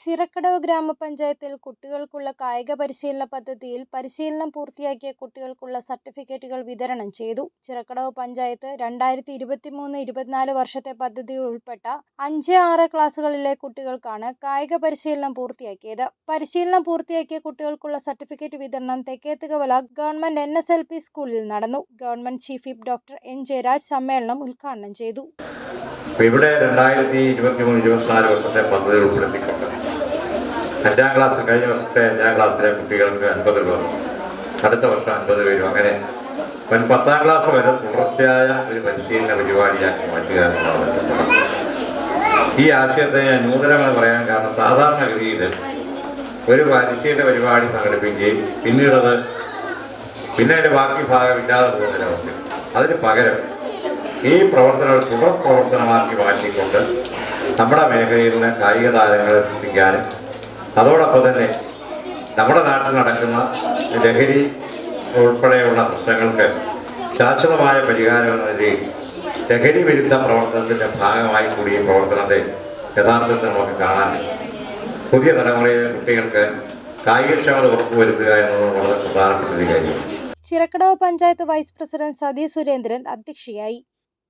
ചിറക്കടവ് ഗ്രാമപഞ്ചായത്തിൽ കുട്ടികൾക്കുള്ള കായിക പരിശീലന പദ്ധതിയിൽ പരിശീലനം പൂർത്തിയാക്കിയ കുട്ടികൾക്കുള്ള സർട്ടിഫിക്കറ്റുകൾ വിതരണം ചെയ്തു. ചിറക്കടവ് പഞ്ചായത്ത് രണ്ടായിരത്തി ഇരുപത്തി മൂന്ന് ഇരുപത്തിനാല് വർഷത്തെ പദ്ധതിയിൽ ഉൾപ്പെട്ട അഞ്ച് ആറ് ക്ലാസുകളിലെ കുട്ടികൾക്കാണ് കായിക പരിശീലനം പൂർത്തിയാക്കിയത്. പരിശീലനം പൂർത്തിയാക്കിയ കുട്ടികൾക്കുള്ള സർട്ടിഫിക്കറ്റ് വിതരണം Thekkethukavala government N S L P സ്കൂളിൽ നടന്നു. Government chief whip doctor N Jayaraj സമ്മേളനം ഉദ്ഘാടനം ചെയ്തു. ഇവിടെ രണ്ടായിരത്തി ഇരുപത്തി മൂന്ന് ഇരുപത്തിനാല് വർഷത്തെ പദ്ധതി ഉൾപ്പെടുത്തിക്കൊണ്ട് അഞ്ചാം ക്ലാസ് കഴിഞ്ഞ വർഷത്തെ അഞ്ചാം ക്ലാസ്സിലെ കുട്ടികൾക്ക് അൻപത് പേർ അടുത്ത വർഷം അൻപത് പേരും. അങ്ങനെ ഒരു പത്താം ക്ലാസ് വരെ തുടർച്ചയായ ഒരു പരിശീലന പരിപാടിയാക്കി മാറ്റുക എന്നുള്ളതാണ്. ഈ ആശയത്തെ ഞാൻ നൂതനമായി പറയാൻ കാരണം സാധാരണഗതിയിൽ ഒരു പരിശീലന പരിപാടി സംഘടിപ്പിക്കുകയും പിന്നീടത് പിന്നെ അതിന്റെ ബാക്കി ഭാഗം ഇല്ലാതെ പോകുന്നൊരവസ്ഥ അതിന് പകരം ഈ പ്രവർത്തനങ്ങൾ തുടർ പ്രവർത്തനമാക്കി മാറ്റിക്കൊണ്ട് നമ്മുടെ മേഖലയിൽ നിന്ന് കായിക താരങ്ങളെ സൃഷ്ടിക്കാനും അതോടൊപ്പം തന്നെ നമ്മുടെ നാട്ടിൽ നടക്കുന്ന ലഹരി ഉൾപ്പെടെയുള്ള പ്രശ്നങ്ങൾക്ക് ശാശ്വതമായ പരിഹാരം എന്ന നിലയിൽ ലഹരി വിരുദ്ധ പ്രവർത്തനത്തിന്റെ ഭാഗമായി കൂടി ഈ പ്രവർത്തനത്തെ യഥാർത്ഥത്തിൽ നമുക്ക് കാണാൻ. പുതിയ തലമുറയിലെ കുട്ടികൾക്ക് കായികക്ഷമത ഉറപ്പുവരുത്തുക എന്നത് വളരെ പ്രധാനപ്പെട്ട ഒരു കാര്യമാണ് ചിറക്കടവ് പഞ്ചായത്ത് വൈസ് പ്രസിഡന്റ് സതി സുരേന്ദ്രൻ അധ്യക്ഷയായി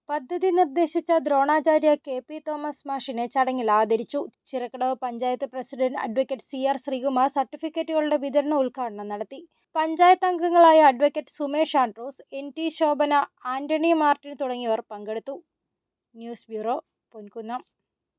പദ്ധതി നിർദ്ദേശിച്ച ദ്രോണാചാര്യ കെ പി തോമസ് മാഷിനെ ചടങ്ങിൽ ആദരിച്ചു. Chirakkadavu panchayat president advocate C R Sreekumar സർട്ടിഫിക്കറ്റുകളുടെ വിതരണ ഉദ്ഘാടനം നടത്തി. പഞ്ചായത്ത് അംഗങ്ങളായ advocate Sumesh Andrews N T Shobhana Antony Martin തുടങ്ങിയവർ പങ്കെടുത്തു. News bureau Ponkunnam.